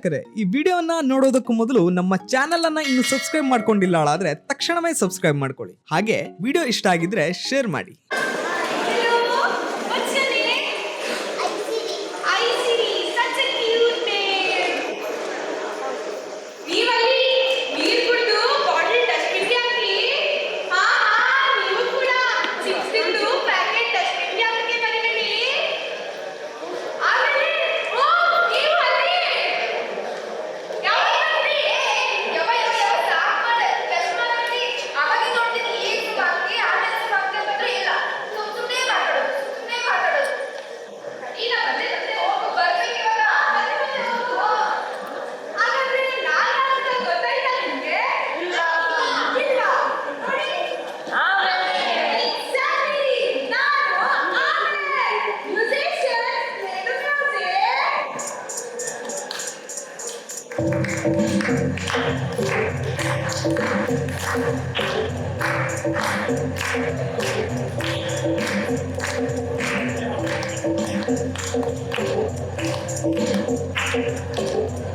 ವೀಕ್ಷಕರೇ, ಈ ವಿಡಿಯೋನ ನೋಡೋದಕ್ಕೂ ಮೊದಲು ನಮ್ಮ ಚಾನೆಲ್ ಅನ್ನ ಇನ್ನು ಸಬ್ಸ್ಕ್ರೈಬ್ ಮಾಡ್ಕೊಂಡಿಲ್ಲ ಆದ್ರೆ ತಕ್ಷಣವೇ ಸಬ್ಸ್ಕ್ರೈಬ್ ಮಾಡ್ಕೊಳ್ಳಿ. ಹಾಗೆ ವಿಡಿಯೋ ಇಷ್ಟ ಆಗಿದ್ರೆ ಶೇರ್ ಮಾಡಿ. Thank you.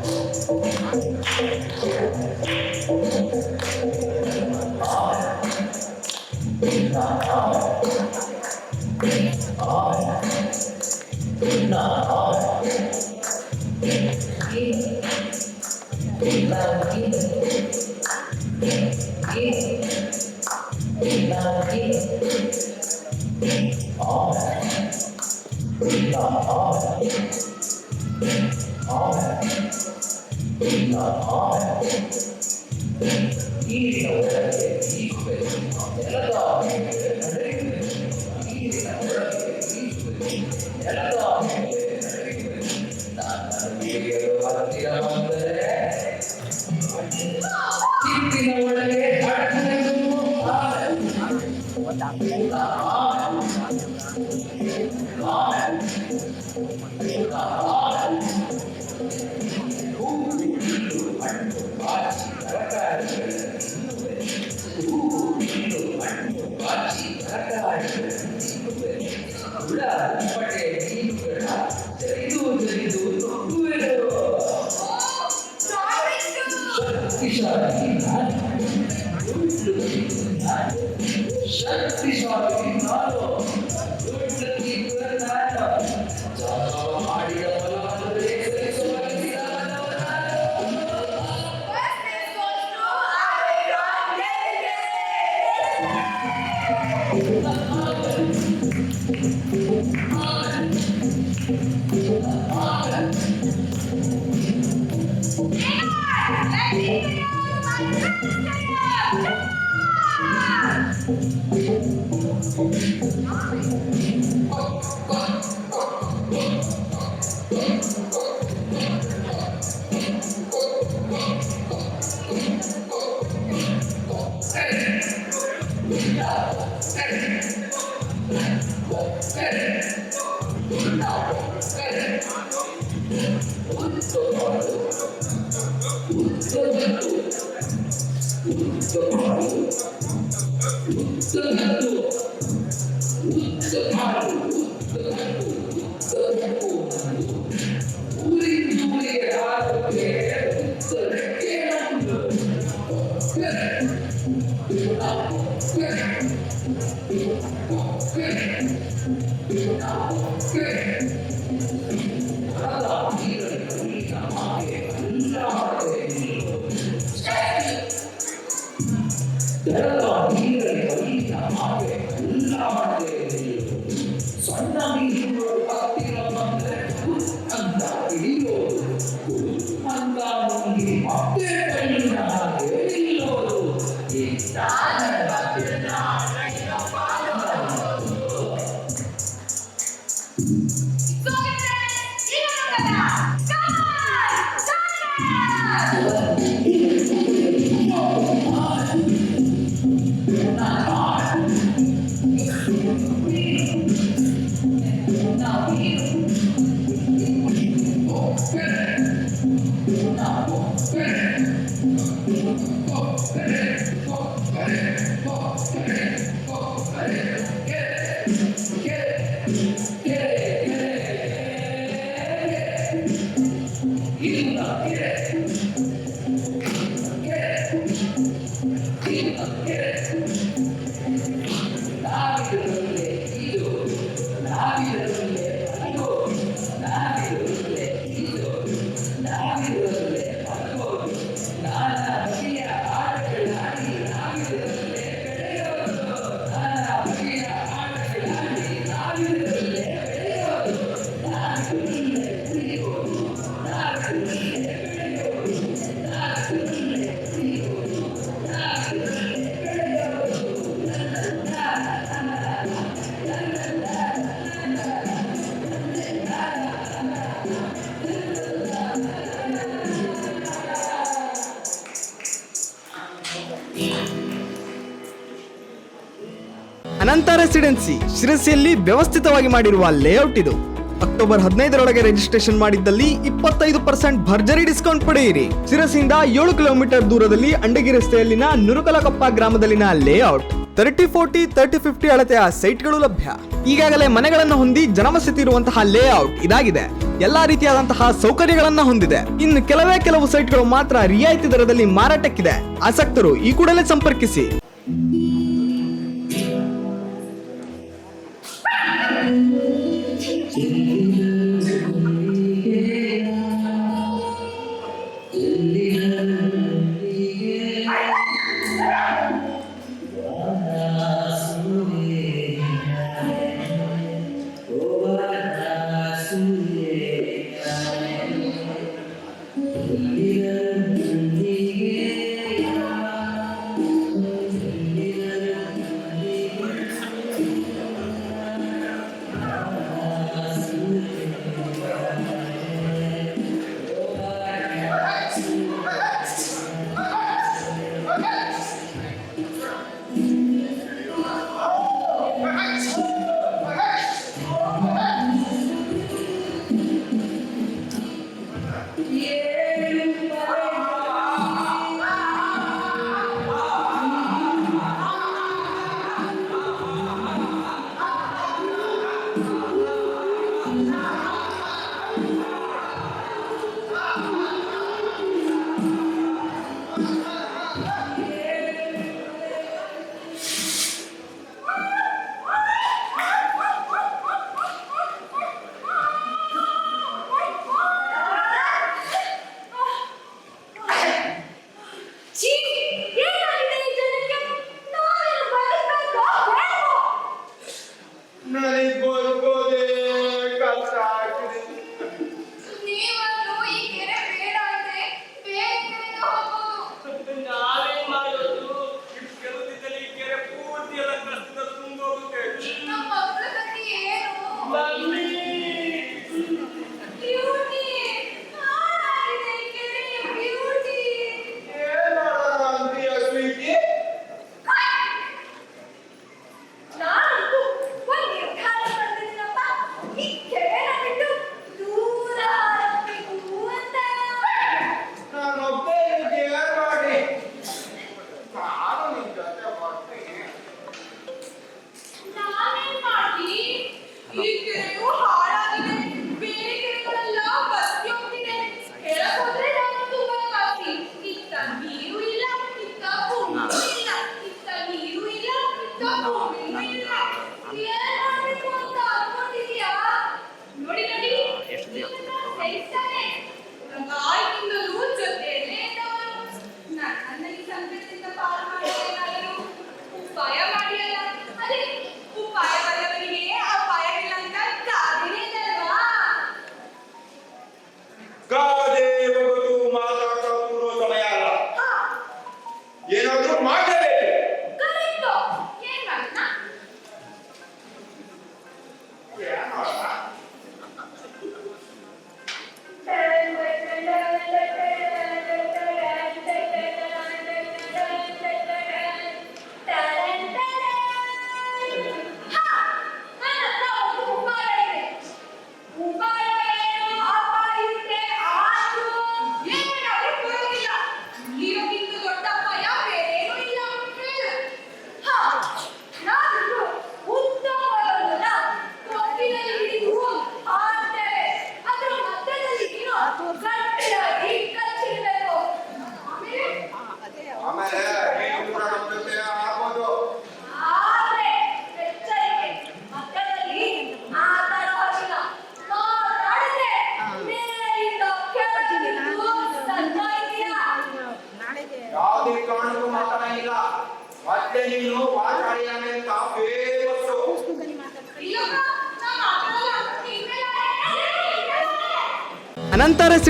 non ti Anantha residency ಶಿರಸಿಯಲ್ಲಿ ವ್ಯವಸ್ಥಿತವಾಗಿ ಮಾಡಿರುವ ಲೇಔಟ್ ಇದು. ಅಕ್ಟೋಬರ್ ಹದಿನೈದರೊಳಗೆ ರಿಜಿಸ್ಟ್ರೇಷನ್ ಮಾಡಿದ್ದಲ್ಲಿ ಇಪ್ಪತ್ತೈದು ಪರ್ಸೆಂಟ್ ಭರ್ಜರಿ ಡಿಸ್ಕೌಂಟ್ ಪಡೆಯಿರಿ. ಶಿರಸಿಯಿಂದ ಏಳು ಕಿಲೋಮೀಟರ್ ದೂರದಲ್ಲಿ ಅಂಡಗಿ ರಸ್ತೆಯಲ್ಲಿನ Nurukalakoppa ಗ್ರಾಮದಲ್ಲಿನ layout. Thirty forty thirty fifty ಅಳತೆಯ ಸೈಟ್ಗಳು ಲಭ್ಯ. ಈಗಾಗಲೇ ಮನೆಗಳನ್ನು ಹೊಂದಿ ಜನವಸತಿ ಇರುವಂತಹ ಲೇಔಟ್ ಇದಾಗಿದೆ. ಎಲ್ಲಾ ರೀತಿಯಾದಂತಹ ಸೌಕರ್ಯಗಳನ್ನ ಹೊಂದಿದೆ. ಇನ್ನು ಕೆಲವೇ ಕೆಲವು ಸೈಟ್ಗಳು ಮಾತ್ರ ರಿಯಾಯಿತಿ ದರದಲ್ಲಿ ಮಾರಾಟಕ್ಕಿದೆ. ಆಸಕ್ತರು ಈ ಕೂಡಲೇ ಸಂಪರ್ಕಿಸಿ. いいなあ。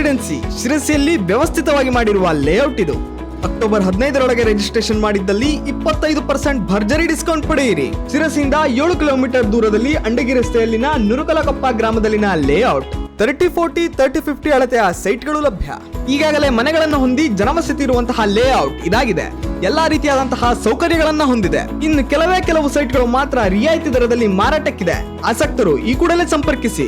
ರೆಸಿಡೆನ್ಸಿ ಶಿರಸಿಯಲ್ಲಿ ವ್ಯವಸ್ಥಿತವಾಗಿ ಮಾಡಿರುವ ಲೇಔಟ್ ಇದು. ಅಕ್ಟೋಬರ್ ಹದಿನೈದರೊಳಗೆ ರಿಜಿಸ್ಟ್ರೇಷನ್ ಮಾಡಿದ್ದಲ್ಲಿ ಇಪ್ಪತ್ತೈದು ಪರ್ಸೆಂಟ್ ಭರ್ಜರಿ ಡಿಸ್ಕೌಂಟ್ ಪಡೆಯಿರಿ. ಶಿರಸಿಯಿಂದ ಏಳು ಕಿಲೋಮೀಟರ್ ದೂರದಲ್ಲಿ ಅಂಡಗಿ ರಸ್ತೆಯಲ್ಲಿನ Nurukalakoppa ಗ್ರಾಮದಲ್ಲಿನ layout thirty forty thirty fifty ಅಳತೆಯ ಸೈಟ್ಗಳು ಲಭ್ಯ. ಈಗಾಗಲೇ ಮನೆಗಳನ್ನು ಹೊಂದಿ ಜನವಸತಿ ಇರುವಂತಹ ಲೇಔಟ್ ಇದಾಗಿದೆ. ಎಲ್ಲಾ ರೀತಿಯಾದಂತಹ ಸೌಕರ್ಯಗಳನ್ನ ಹೊಂದಿದೆ. ಇನ್ನು ಕೆಲವೇ ಕೆಲವು ಸೈಟ್ಗಳು ಮಾತ್ರ ರಿಯಾಯಿತಿ ದರದಲ್ಲಿ ಮಾರಾಟಕ್ಕಿದೆ. ಆಸಕ್ತರು ಈ ಕೂಡಲೇ ಸಂಪರ್ಕಿಸಿ.